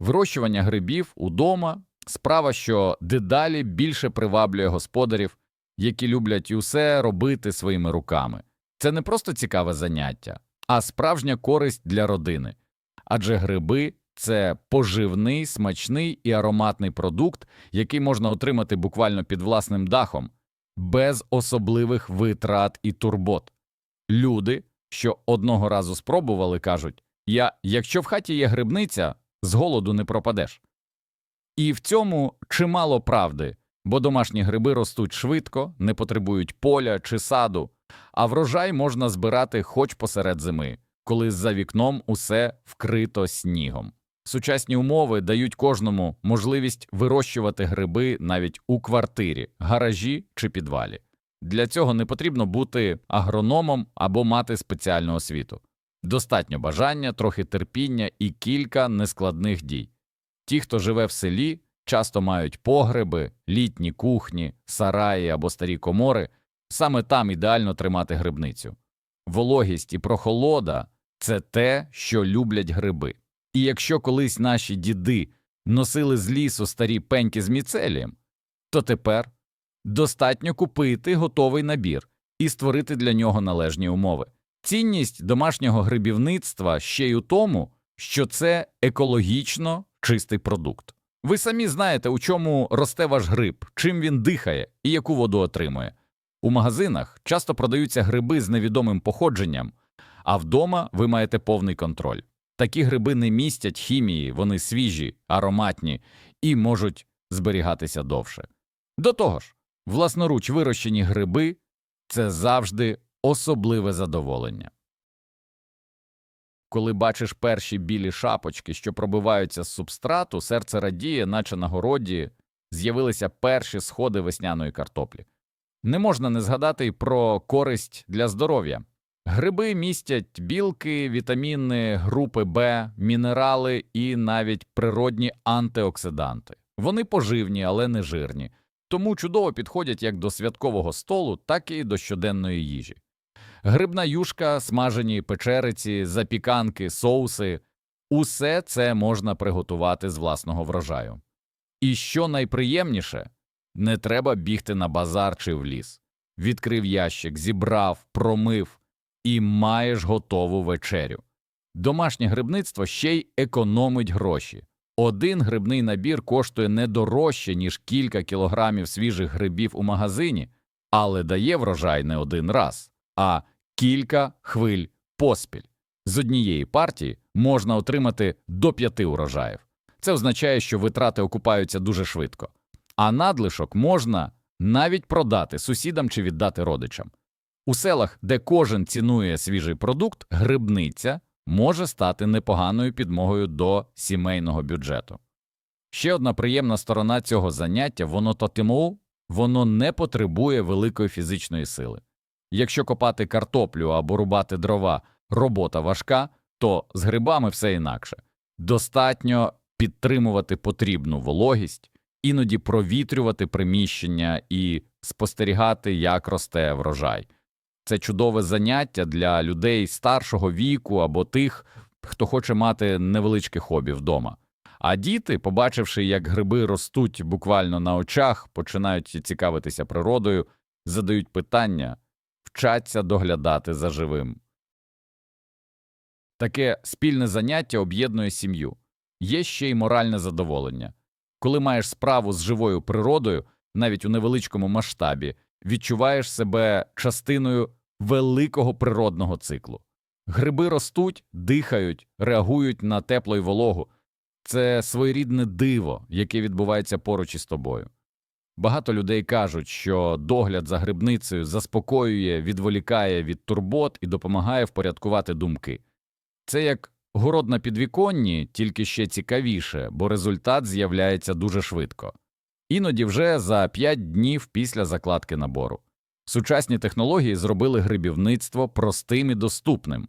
Вирощування грибів удома справа, що дедалі більше приваблює господарів, які люблять усе робити своїми руками. Це не просто цікаве заняття, а справжня користь для родини. Адже гриби це поживний, смачний і ароматний продукт, який можна отримати буквально під власним дахом, без особливих витрат і турбот. Люди, що одного разу спробували, кажуть я, якщо в хаті є грибниця, з голоду не пропадеш. І в цьому чимало правди, бо домашні гриби ростуть швидко, не потребують поля чи саду, а врожай можна збирати хоч посеред зими, коли за вікном усе вкрито снігом. Сучасні умови дають кожному можливість вирощувати гриби навіть у квартирі, гаражі чи підвалі. Для цього не потрібно бути агрономом або мати спеціальну освіту. Достатньо бажання, трохи терпіння і кілька нескладних дій. Ті, хто живе в селі, часто мають погреби, літні кухні, сараї або старі комори, саме там ідеально тримати грибницю. Вологість і прохолода це те, що люблять гриби. І якщо колись наші діди носили з лісу старі пеньки з міцелієм, то тепер достатньо купити готовий набір і створити для нього належні умови. Цінність домашнього грибівництва ще й у тому, що це екологічно чистий продукт. Ви самі знаєте, у чому росте ваш гриб, чим він дихає і яку воду отримує. У магазинах часто продаються гриби з невідомим походженням, а вдома ви маєте повний контроль. Такі гриби не містять хімії, вони свіжі, ароматні і можуть зберігатися довше. До того ж, власноруч вирощені гриби це завжди особливе задоволення. Коли бачиш перші білі шапочки, що пробиваються з субстрату, серце радіє, наче на городі з'явилися перші сходи весняної картоплі. Не можна не згадати й про користь для здоров'я. Гриби містять білки, вітаміни групи Б, мінерали і навіть природні антиоксиданти. Вони поживні, але не жирні, тому чудово підходять як до святкового столу, так і до щоденної їжі. Грибна юшка, смажені печериці, запіканки, соуси усе це можна приготувати з власного врожаю. І що найприємніше, не треба бігти на базар чи в ліс. Відкрив ящик, зібрав, промив і маєш готову вечерю. Домашнє грибництво ще й економить гроші. Один грибний набір коштує не дорожче, ніж кілька кілограмів свіжих грибів у магазині, але дає врожай не один раз, а кілька хвиль поспіль. З однієї партії можна отримати до п'яти урожаїв. Це означає, що витрати окупаються дуже швидко, а надлишок можна навіть продати сусідам чи віддати родичам. У селах, де кожен цінує свіжий продукт, грибниця може стати непоганою підмогою до сімейного бюджету. Ще одна приємна сторона цього заняття воно тотему, воно не потребує великої фізичної сили. Якщо копати картоплю або рубати дрова робота важка, то з грибами все інакше. Достатньо підтримувати потрібну вологість, іноді провітрювати приміщення і спостерігати, як росте врожай. Це чудове заняття для людей старшого віку або тих, хто хоче мати невеличке хобі вдома. А діти, побачивши, як гриби ростуть буквально на очах, починають цікавитися природою, задають питання, вчаться доглядати за живим. Таке спільне заняття об'єднує сім'ю. Є ще й моральне задоволення. Коли маєш справу з живою природою, навіть у невеличкому масштабі, відчуваєш себе частиною великого природного циклу. Гриби ростуть, дихають, реагують на тепло й вологу. Це своєрідне диво, яке відбувається поруч із тобою. Багато людей кажуть, що догляд за грибницею заспокоює, відволікає від турбот і допомагає впорядкувати думки. Це як город на підвіконні, тільки ще цікавіше, бо результат з'являється дуже швидко. Іноді вже за 5 днів після закладки набору. Сучасні технології зробили грибівництво простим і доступним.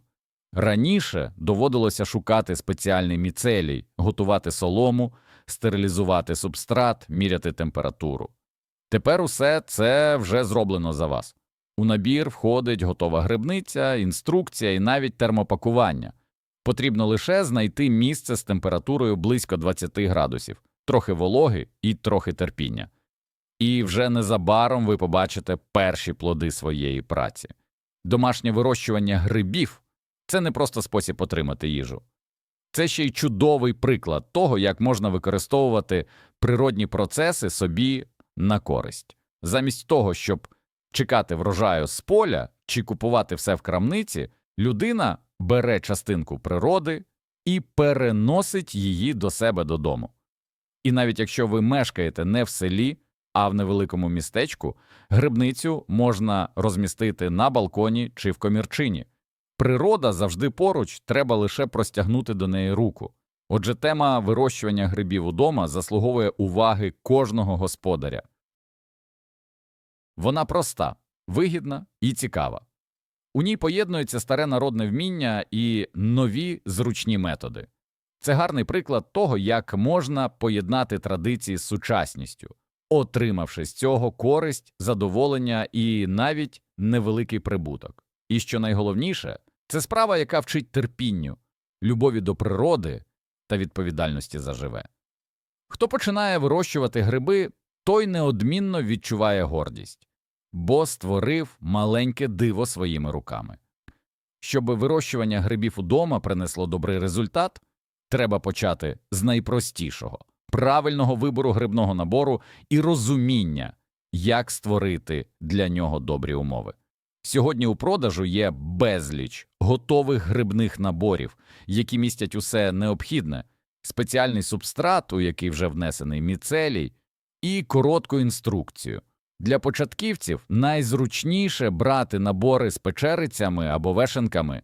Раніше доводилося шукати спеціальний міцелій, готувати солому, стерилізувати субстрат, міряти температуру. Тепер усе це вже зроблено за вас. У набір входить готова грибниця, інструкція і навіть термопакування. Потрібно лише знайти місце з температурою близько 20 градусів, трохи вологи і трохи терпіння. І вже незабаром ви побачите перші плоди своєї праці. Домашнє вирощування грибів це не просто спосіб отримати їжу. Це ще й чудовий приклад того, як можна використовувати природні процеси собі на користь. Замість того, щоб чекати врожаю з поля чи купувати все в крамниці, людина бере частинку природи і переносить її до себе додому. І навіть якщо ви мешкаєте не в селі, а в невеликому містечку, грибницю можна розмістити на балконі чи в комірчині. Природа завжди поруч, треба лише простягнути до неї руку. Отже, тема вирощування грибів удома заслуговує уваги кожного господаря. Вона проста, вигідна і цікава. У ній поєднується старе народне вміння і нові зручні методи. Це гарний приклад того, як можна поєднати традиції з сучасністю, отримавши з цього користь, задоволення і навіть невеликий прибуток. І що найголовніше, це справа, яка вчить терпінню, любові до природи та відповідальності за живе. Хто починає вирощувати гриби, той неодмінно відчуває гордість, бо створив маленьке диво своїми руками. Щоб вирощування грибів удома принесло добрий результат, треба почати з найпростішого правильного вибору грибного набору і розуміння, як створити для нього добрі умови. Сьогодні у продажу є безліч готових грибних наборів, які містять усе необхідне, спеціальний субстрат, у який вже внесений міцелій, і коротку інструкцію. Для початківців найзручніше брати набори з печерицями або вешенками.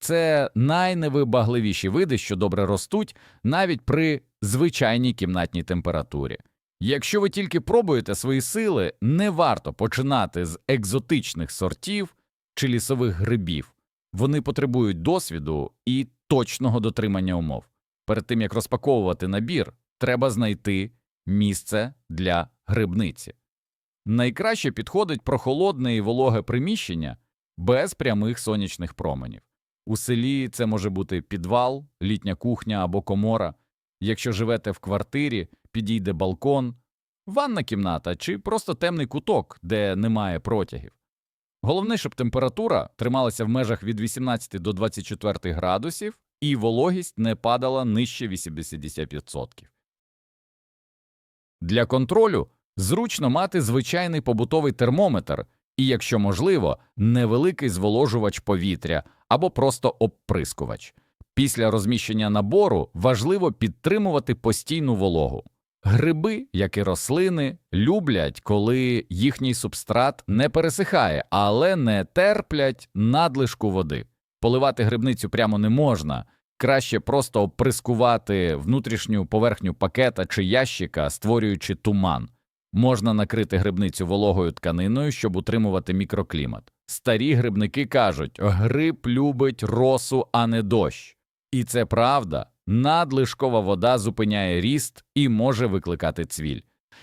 Це найневибагливіші види, що добре ростуть навіть при звичайній кімнатній температурі. Якщо ви тільки пробуєте свої сили, не варто починати з екзотичних сортів чи лісових грибів. Вони потребують досвіду і точного дотримання умов. Перед тим як розпаковувати набір, треба знайти місце для грибниці. Найкраще підходить прохолодне і вологе приміщення без прямих сонячних променів. У селі це може бути підвал, літня кухня або комора. Якщо живете в квартирі, підійде балкон, ванна кімната чи просто темний куток, де немає протягів. Головне, щоб температура трималася в межах від 18 до 24 градусів і вологість не падала нижче 80%. Для контролю зручно мати звичайний побутовий термометр і, якщо можливо, невеликий зволожувач повітря або просто обприскувач. Після розміщення набору важливо підтримувати постійну вологу. Гриби, як і рослини, люблять, коли їхній субстрат не пересихає, але не терплять надлишку води. Поливати грибницю прямо не можна, краще просто оприскувати внутрішню поверхню пакета чи ящика, створюючи туман. Можна накрити грибницю вологою тканиною, щоб утримувати мікроклімат. Старі грибники кажуть, гриб любить росу, а не дощ. І це правда, надлишкова вода зупиняє ріст і може викликати цвіль.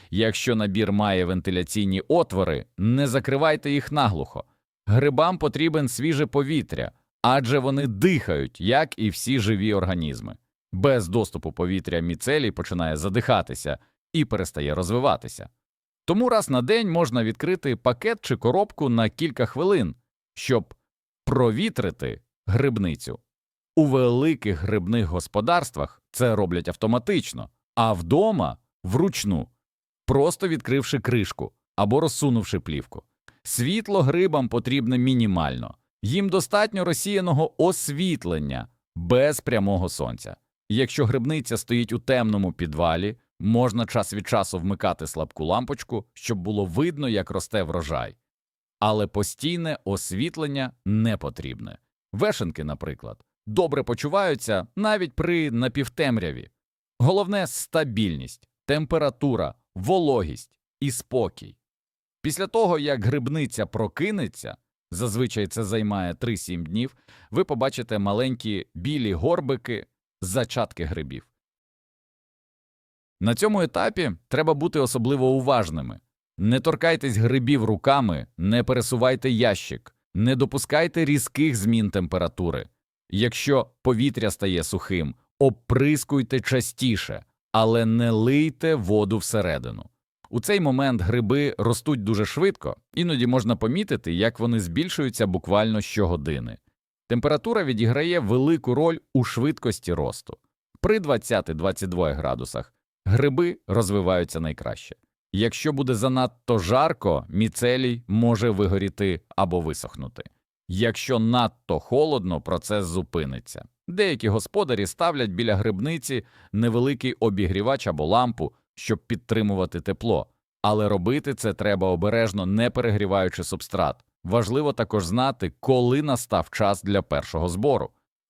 Якщо набір має вентиляційні отвори, не закривайте їх наглухо. Грибам потрібен свіже повітря, адже вони дихають, як і всі живі організми. Без доступу повітря міцелій починає задихатися і перестає розвиватися. Тому раз на день можна відкрити пакет чи коробку на кілька хвилин, щоб провітрити грибницю. У великих грибних господарствах це роблять автоматично, а вдома вручну, просто відкривши кришку або розсунувши плівку. Світло грибам потрібне мінімально, їм достатньо розсіяного освітлення без прямого сонця. Якщо грибниця стоїть у темному підвалі, можна час від часу вмикати слабку лампочку, щоб було видно, як росте врожай. Але постійне освітлення не потрібне. Вешенки, наприклад, добре почуваються навіть при напівтемряві. Головне стабільність, температура, вологість і спокій. Після того, як грибниця прокинеться, зазвичай це займає 3-7 днів, ви побачите маленькі білі горбики, зачатки грибів. На цьому етапі треба бути особливо уважними. Не торкайтесь грибів руками, не пересувайте ящик, не допускайте різких змін температури. Якщо повітря стає сухим, оприскуйте частіше, але не лийте воду всередину. У цей момент гриби ростуть дуже швидко, іноді можна помітити, як вони збільшуються буквально щогодини. Температура відіграє велику роль у швидкості росту. При 20-22 градусах гриби розвиваються найкраще. Якщо буде занадто жарко, міцелій може вигоріти або висохнути. Якщо надто холодно, процес зупиниться. Деякі господарі ставлять біля грибниці невеликий обігрівач або лампу, щоб підтримувати тепло, але робити це треба обережно, не перегріваючи субстрат. Важливо також знати, коли настав час для першого збору.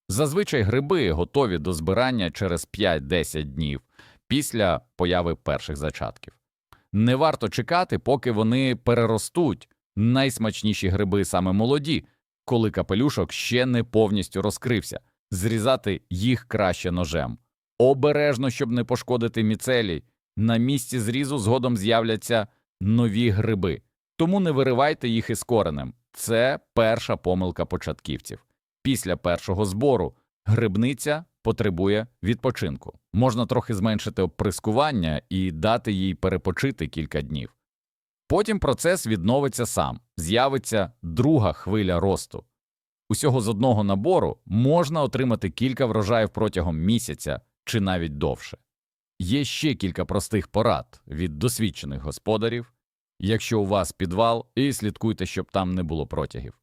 Зазвичай гриби готові до збирання через 5-10 днів після появи перших зачатків. Не варто чекати, поки вони переростуть. Найсмачніші гриби саме молоді, коли капелюшок ще не повністю розкрився, зрізати їх краще ножем. Обережно, щоб не пошкодити міцелій. На місці зрізу згодом з'являться нові гриби, тому не виривайте їх із коренем. Це перша помилка початківців. Після першого збору грибниця потребує відпочинку. Можна трохи зменшити оприскування і дати їй перепочити кілька днів. Потім процес відновиться сам, з'явиться друга хвиля росту. Усього з одного набору можна отримати кілька врожаїв протягом місяця чи навіть довше. Є ще кілька простих порад від досвідчених господарів, якщо у вас підвал, і слідкуйте, щоб там не було протягів.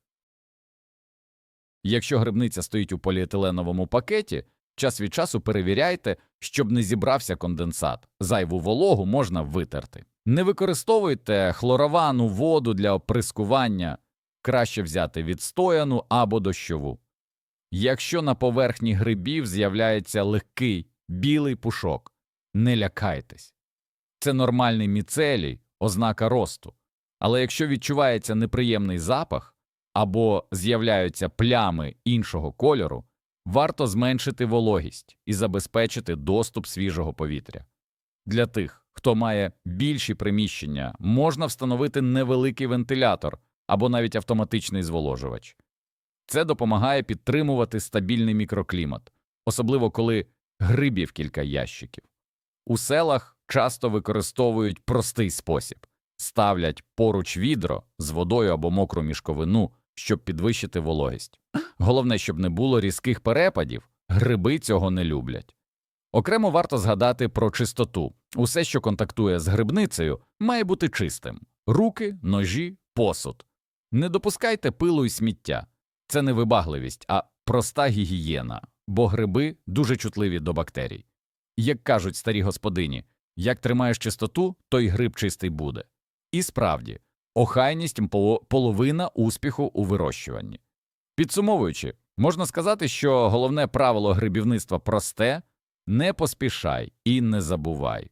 Якщо грибниця стоїть у поліетиленовому пакеті, час від часу перевіряйте, щоб не зібрався конденсат, зайву вологу можна витерти. Не використовуйте хлоровану воду для оприскування, краще взяти відстояну або дощову. Якщо на поверхні грибів з'являється легкий білий пушок, не лякайтесь. Це нормальний міцелій, ознака росту. Але якщо відчувається неприємний запах або з'являються плями іншого кольору, варто зменшити вологість і забезпечити доступ свіжого повітря. Для тих, хто має більші приміщення, можна встановити невеликий вентилятор або навіть автоматичний зволожувач. Це допомагає підтримувати стабільний мікроклімат, особливо коли грибів кілька ящиків. У селах часто використовують простий спосіб ставлять поруч відро з водою або мокру мішковину, щоб підвищити вологість. Головне, щоб не було різких перепадів, гриби цього не люблять. Окремо варто згадати про чистоту. Усе, що контактує з грибницею, має бути чистим руки, ножі, посуд. Не допускайте пилу і сміття. Це не вибагливість, а проста гігієна, бо гриби дуже чутливі до бактерій. Як кажуть старі господині, як тримаєш чистоту, то й гриб чистий буде. І справді, охайність поло- половина успіху у вирощуванні. Підсумовуючи, можна сказати, що головне правило грибівництва просте не поспішай і не забувай.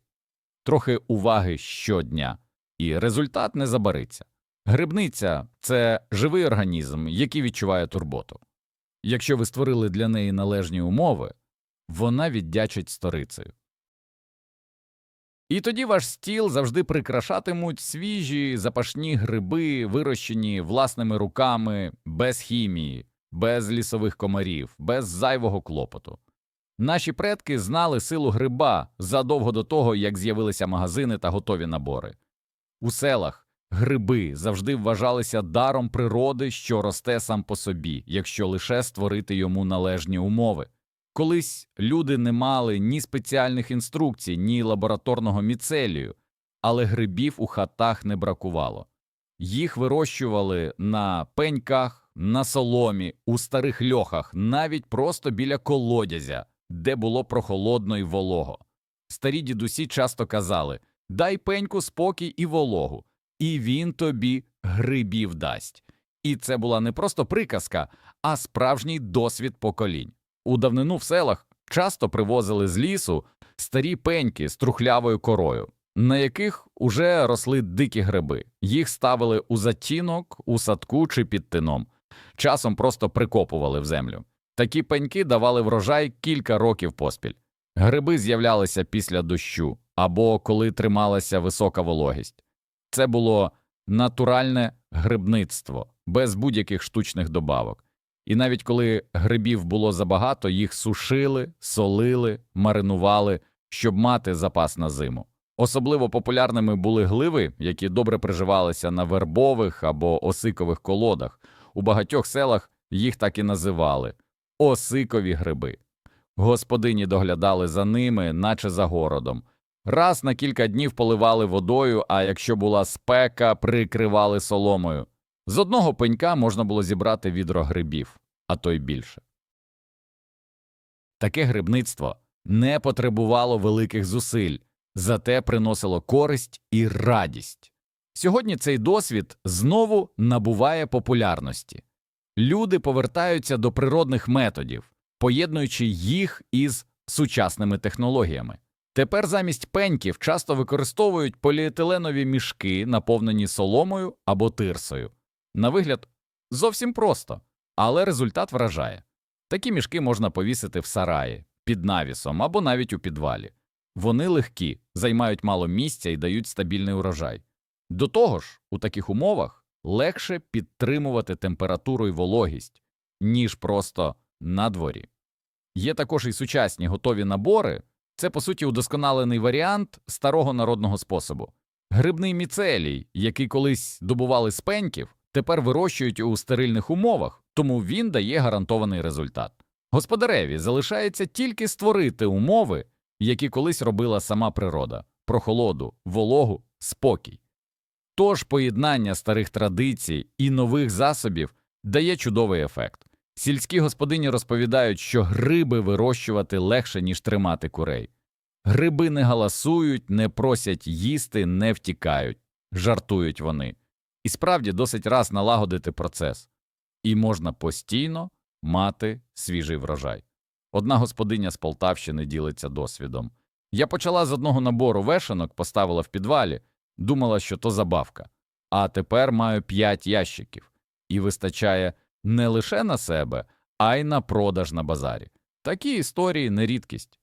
Трохи уваги щодня, і результат не забариться. Грибниця це живий організм, який відчуває турботу. Якщо ви створили для неї належні умови, вона віддячить сторицею. І тоді ваш стіл завжди прикрашатимуть свіжі запашні гриби, вирощені власними руками, без хімії, без лісових комарів, без зайвого клопоту. Наші предки знали силу гриба задовго до того, як з'явилися магазини та готові набори. У селах гриби завжди вважалися даром природи, що росте сам по собі, якщо лише створити йому належні умови. Колись люди не мали ні спеціальних інструкцій, ні лабораторного міцелію, але грибів у хатах не бракувало. Їх вирощували на пеньках, на соломі, у старих льохах, навіть просто біля колодязя, де було прохолодно й волого. Старі дідусі часто казали дай пеньку спокій і вологу, і він тобі грибів дасть. І це була не просто приказка, а справжній досвід поколінь. У давнину в селах часто привозили з лісу старі пеньки з трухлявою корою, на яких уже росли дикі гриби. Їх ставили у затінок, у садку чи під тином, часом просто прикопували в землю. Такі пеньки давали врожай кілька років поспіль. Гриби з'являлися після дощу або коли трималася висока вологість. Це було натуральне грибництво без будь-яких штучних добавок. І навіть коли грибів було забагато, їх сушили, солили, маринували, щоб мати запас на зиму. Особливо популярними були гливи, які добре приживалися на вербових або осикових колодах. У багатьох селах їх так і називали осикові гриби. Господині доглядали за ними, наче за городом. Раз на кілька днів поливали водою, а якщо була спека, прикривали соломою. З одного пенька можна було зібрати відро грибів, а то й більше. Таке грибництво не потребувало великих зусиль, зате приносило користь і радість. Сьогодні цей досвід знову набуває популярності. Люди повертаються до природних методів, поєднуючи їх із сучасними технологіями. Тепер замість пеньків часто використовують поліетиленові мішки, наповнені соломою або тирсою. На вигляд зовсім просто, але результат вражає. Такі мішки можна повісити в сараї, під навісом або навіть у підвалі. Вони легкі, займають мало місця і дають стабільний урожай. До того ж, у таких умовах легше підтримувати температуру і вологість, ніж просто на дворі. Є також і сучасні готові набори, це, по суті, удосконалений варіант старого народного способу. Грибний міцелій, який колись добували з пеньків, тепер вирощують у стерильних умовах, тому він дає гарантований результат. Господареві залишається тільки створити умови, які колись робила сама природа прохолоду, вологу, спокій. Тож поєднання старих традицій і нових засобів дає чудовий ефект. Сільські господині розповідають, що гриби вирощувати легше, ніж тримати курей. Гриби не галасують, не просять їсти, не втікають, жартують вони. І справді досить раз налагодити процес, і можна постійно мати свіжий врожай. Одна господиня з Полтавщини ділиться досвідом. Я почала з одного набору вешанок, поставила в підвалі, думала, що то забавка, а тепер маю п'ять ящиків, і вистачає не лише на себе, а й на продаж на базарі. Такі історії не рідкість.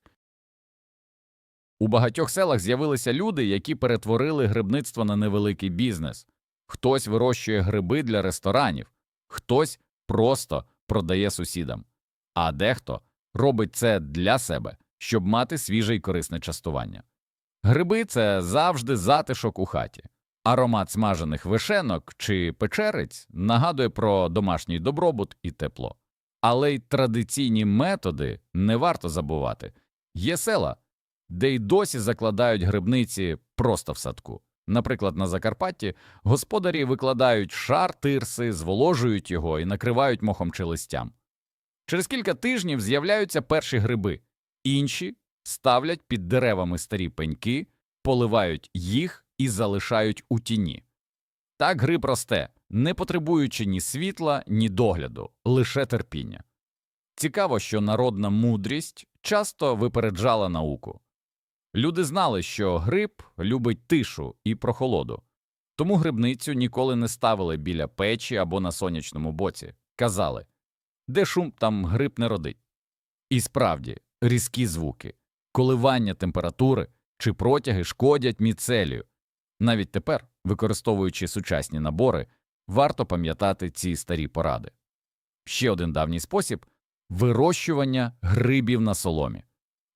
У багатьох селах з'явилися люди, які перетворили грибництво на невеликий бізнес. Хтось вирощує гриби для ресторанів, хтось просто продає сусідам, а дехто робить це для себе, щоб мати свіже й корисне частування. Гриби це завжди затишок у хаті. Аромат смажених вишенок чи печериць нагадує про домашній добробут і тепло. Але й традиційні методи не варто забувати. Є села, де й досі закладають грибниці просто в садку. Наприклад, на Закарпатті господарі викладають шар тирси, зволожують його і накривають мохом чи листям. Через кілька тижнів з'являються перші гриби, інші ставлять під деревами старі пеньки, поливають їх і залишають у тіні. Так гриб росте, не потребуючи ні світла, ні догляду, лише терпіння. Цікаво, що народна мудрість часто випереджала науку. Люди знали, що гриб любить тишу і прохолоду, тому грибницю ніколи не ставили біля печі або на сонячному боці. Казали де шум, там гриб не родить. І справді, різкі звуки, коливання температури чи протяги шкодять міцелію. Навіть тепер, використовуючи сучасні набори, варто пам'ятати ці старі поради. Ще один давній спосіб вирощування грибів на соломі.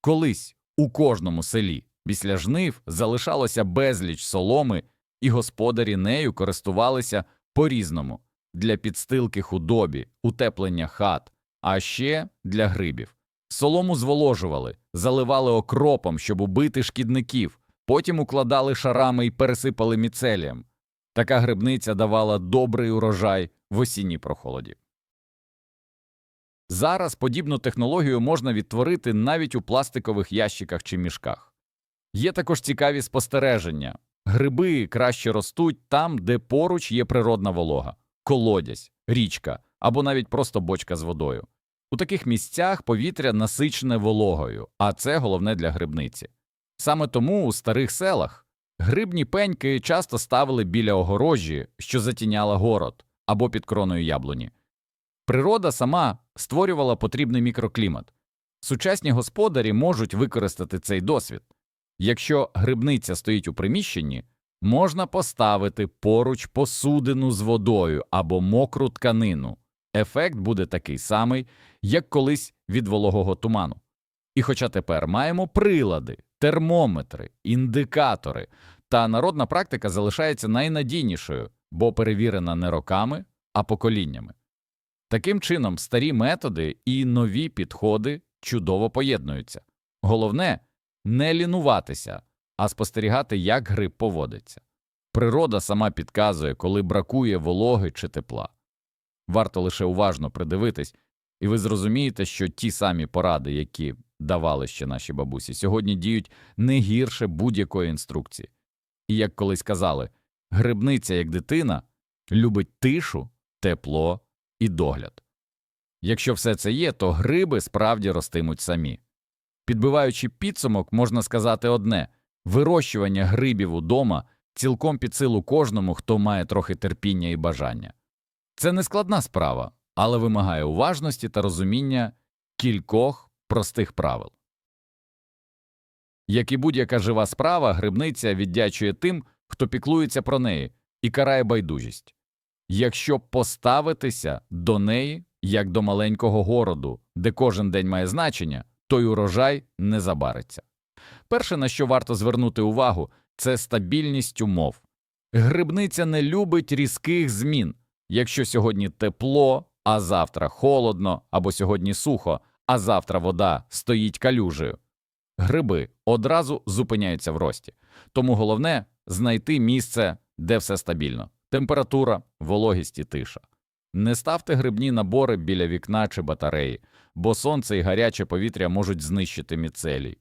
Колись у кожному селі після жнив залишалося безліч соломи, і господарі нею користувалися по різному для підстилки худобі, утеплення хат, а ще для грибів. Солому зволожували, заливали окропом, щоб убити шкідників, потім укладали шарами і пересипали міцелієм. Така грибниця давала добрий урожай в осінній прохолоді. Зараз подібну технологію можна відтворити навіть у пластикових ящиках чи мішках. Є також цікаві спостереження гриби краще ростуть там, де поруч є природна волога, колодязь, річка або навіть просто бочка з водою. У таких місцях повітря насичене вологою, а це головне для грибниці. Саме тому у старих селах грибні пеньки часто ставили біля огорожі, що затіняла город, або під кроною яблуні. Природа сама створювала потрібний мікроклімат. Сучасні господарі можуть використати цей досвід. Якщо грибниця стоїть у приміщенні, можна поставити поруч посудину з водою або мокру тканину. ефект буде такий самий, як колись від вологого туману. І хоча тепер маємо прилади, термометри, індикатори, та народна практика залишається найнадійнішою, бо перевірена не роками, а поколіннями. Таким чином, старі методи і нові підходи чудово поєднуються. Головне не лінуватися, а спостерігати, як гриб поводиться. Природа сама підказує, коли бракує вологи чи тепла. Варто лише уважно придивитись, і ви зрозумієте, що ті самі поради, які давали ще наші бабусі, сьогодні діють не гірше будь-якої інструкції. І як колись казали, грибниця, як дитина, любить тишу, тепло і догляд. Якщо все це є, то гриби справді ростимуть самі. Підбиваючи підсумок, можна сказати одне вирощування грибів удома цілком під силу кожному, хто має трохи терпіння і бажання. Це не складна справа, але вимагає уважності та розуміння кількох простих правил. Як і будь-яка жива справа, грибниця віддячує тим, хто піклується про неї, і карає байдужість. Якщо поставитися до неї як до маленького городу, де кожен день має значення, то й урожай не забариться. Перше, на що варто звернути увагу, це стабільність умов. Грибниця не любить різких змін. Якщо сьогодні тепло, а завтра холодно, або сьогодні сухо, а завтра вода стоїть калюжею. Гриби одразу зупиняються в рості. Тому головне знайти місце, де все стабільно температура, вологість і тиша. Не ставте грибні набори біля вікна чи батареї, бо сонце і гаряче повітря можуть знищити міцелій.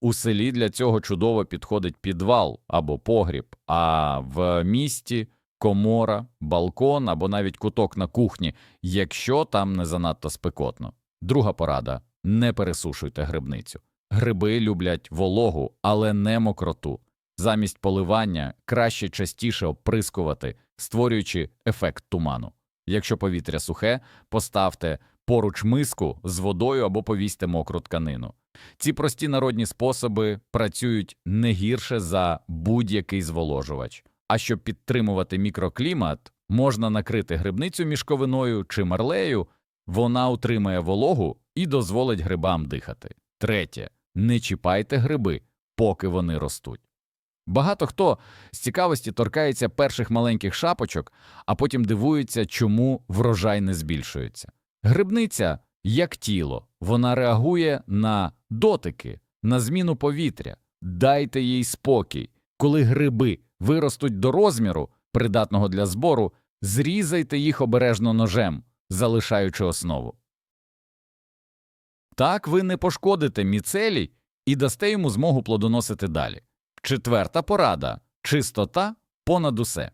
У селі для цього чудово підходить підвал або погріб, а в місті комора, балкон або навіть куток на кухні, якщо там не занадто спекотно. Друга порада не пересушуйте грибницю. Гриби люблять вологу, але не мокроту. Замість поливання краще частіше оприскувати, створюючи ефект туману. Якщо повітря сухе, поставте поруч миску з водою або повісьте мокру тканину. Ці прості народні способи працюють не гірше за будь-який зволожувач. А щоб підтримувати мікроклімат, можна накрити грибницю мішковиною чи марлею, вона утримає вологу і дозволить грибам дихати. Третє не чіпайте гриби, поки вони ростуть. Багато хто з цікавості торкається перших маленьких шапочок, а потім дивується, чому врожай не збільшується. Грибниця як тіло, вона реагує на дотики, на зміну повітря. Дайте їй спокій. Коли гриби виростуть до розміру, придатного для збору, зрізайте їх обережно ножем, залишаючи основу. Так ви не пошкодите міцелій і дасте йому змогу плодоносити далі. Четверта порада чистота понад усе.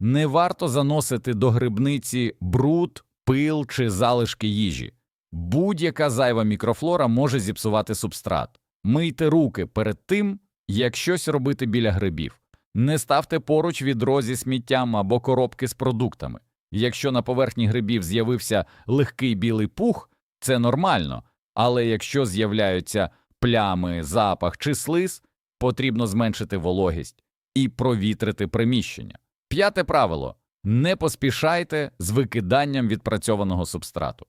Не варто заносити до грибниці бруд, пил чи залишки їжі. Будь-яка зайва мікрофлора може зіпсувати субстрат. Мийте руки перед тим, як щось робити біля грибів. Не ставте поруч відро зі сміттям або коробки з продуктами. Якщо на поверхні грибів з'явився легкий білий пух, це нормально, але якщо з'являються плями, запах чи слиз, потрібно зменшити вологість і провітрити приміщення. П'яте правило не поспішайте з викиданням відпрацьованого субстрату.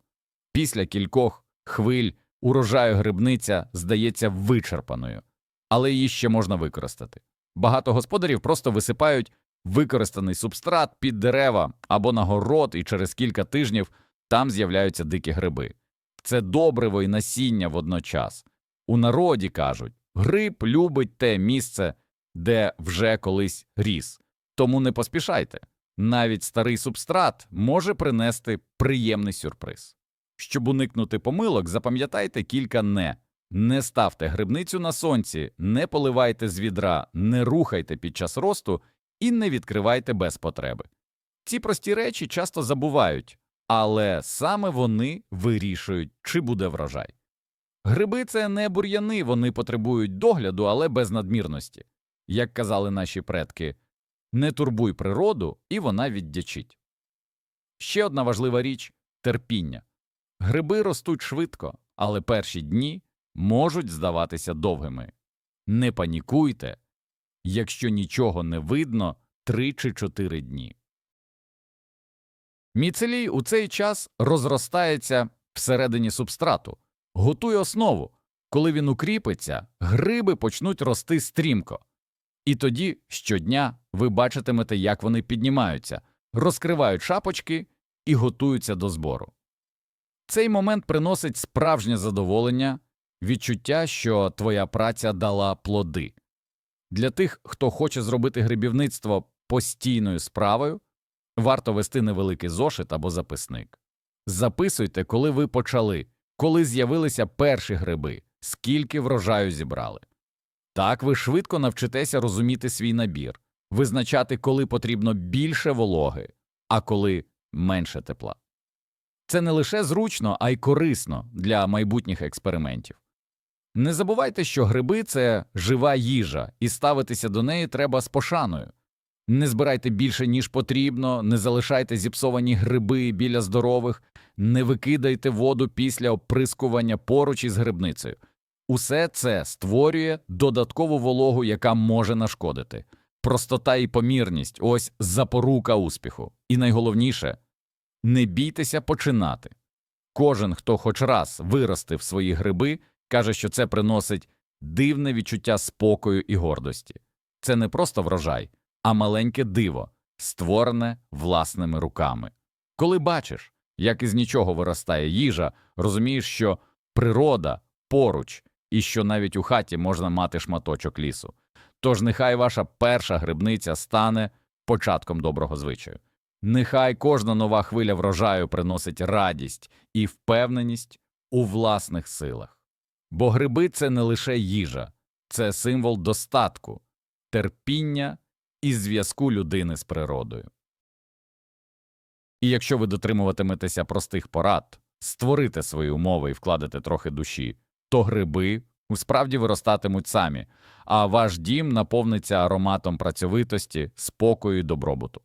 Після кількох хвиль урожаю грибниця здається вичерпаною, але її ще можна використати. Багато господарів просто висипають використаний субстрат під дерева або на город, і через кілька тижнів там з'являються дикі гриби. Це добриво і насіння водночас. У народі кажуть гриб любить те місце, де вже колись ріс. Тому не поспішайте. Навіть старий субстрат може принести приємний сюрприз. Щоб уникнути помилок, запам'ятайте кілька не. Не ставте грибницю на сонці, не поливайте з відра, не рухайте під час росту і не відкривайте без потреби. Ці прості речі часто забувають, але саме вони вирішують, чи буде врожай. Гриби це не бур'яни, вони потребують догляду, але без надмірності. Як казали наші предки, не турбуй природу, і вона віддячить. Ще одна важлива річ терпіння. Гриби ростуть швидко, але перші дні можуть здаватися довгими. Не панікуйте, якщо нічого не видно 3 чи 4 дні. Міцелій у цей час розростається всередині субстрату, готує основу. Коли він укріпиться, гриби почнуть рости стрімко. І тоді щодня ви бачитимете, як вони піднімаються, розкривають шапочки і готуються до збору. Цей момент приносить справжнє задоволення, відчуття, що твоя праця дала плоди. Для тих, хто хоче зробити грибівництво постійною справою, варто вести невеликий зошит або записник. Записуйте, коли ви почали, коли з'явилися перші гриби, скільки врожаю зібрали. Так ви швидко навчитеся розуміти свій набір, визначати, коли потрібно більше вологи, а коли менше тепла. Це не лише зручно, а й корисно для майбутніх експериментів. Не забувайте, що гриби це жива їжа, і ставитися до неї треба з пошаною. Не збирайте більше, ніж потрібно, не залишайте зіпсовані гриби біля здорових, не викидайте воду після оприскування поруч із грибницею. Усе це створює додаткову вологу, яка може нашкодити. Простота і помірність ось запорука успіху. І найголовніше не бійтеся починати. Кожен, хто хоч раз виростив свої гриби, каже, що це приносить дивне відчуття спокою і гордості. Це не просто врожай, а маленьке диво, створене власними руками. Коли бачиш, як із нічого виростає їжа, розумієш, що природа поруч і що навіть у хаті можна мати шматочок лісу. Тож нехай ваша перша грибниця стане початком доброго звичаю. Нехай кожна нова хвиля врожаю приносить радість і впевненість у власних силах. Бо гриби це не лише їжа, це символ достатку, терпіння і зв'язку людини з природою. І якщо ви дотримуватиметеся простих порад, створите свої умови і вкладете трохи душі, то гриби усправді виростатимуть самі, а ваш дім наповниться ароматом працьовитості, спокою і добробуту.